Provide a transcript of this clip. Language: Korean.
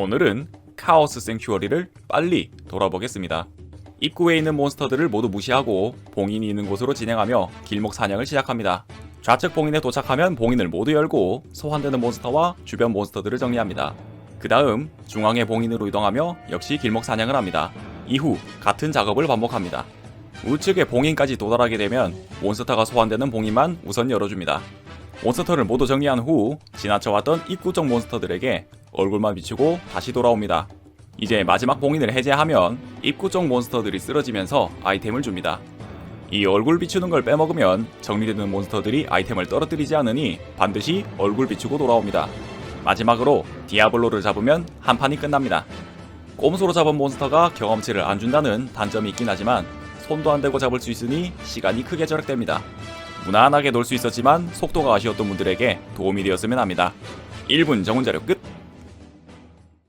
오늘은 카오스 생츄어리를 빨리 돌아보겠습니다. 입구에 있는 몬스터들을 모두 무시하고 봉인이 있는 곳으로 진행하며 길목 사냥을 시작합니다. 좌측 봉인에 도착하면 봉인을 모두 열고 소환되는 몬스터와 주변 몬스터들을 정리합니다. 그 다음 중앙의 봉인으로 이동하며 역시 길목 사냥을 합니다. 이후 같은 작업을 반복합니다. 우측의 봉인까지 도달하게 되면 몬스터가 소환되는 봉인만 우선 열어줍니다. 몬스터를 모두 정리한 후 지나쳐왔던 입구 쪽 몬스터들에게 얼굴만 비추고 다시 돌아옵니다. 이제 마지막 봉인을 해제하면 입구 쪽 몬스터들이 쓰러지면서 아이템을 줍니다. 이 얼굴 비추는 걸 빼먹으면 정리되는 몬스터들이 아이템을 떨어뜨리지 않으니 반드시 얼굴 비추고 돌아옵니다. 마지막으로 디아블로를 잡으면 한 판이 끝납니다. 꼼수로 잡은 몬스터가 경험치를 안 준다는 단점이 있긴 하지만 손도 안 대고 잡을 수 있으니 시간이 크게 절약됩니다. 무난하게 놀 수 있었지만 속도가 아쉬웠던 분들에게 도움이 되었으면 합니다. 1분 정훈 자료 끝!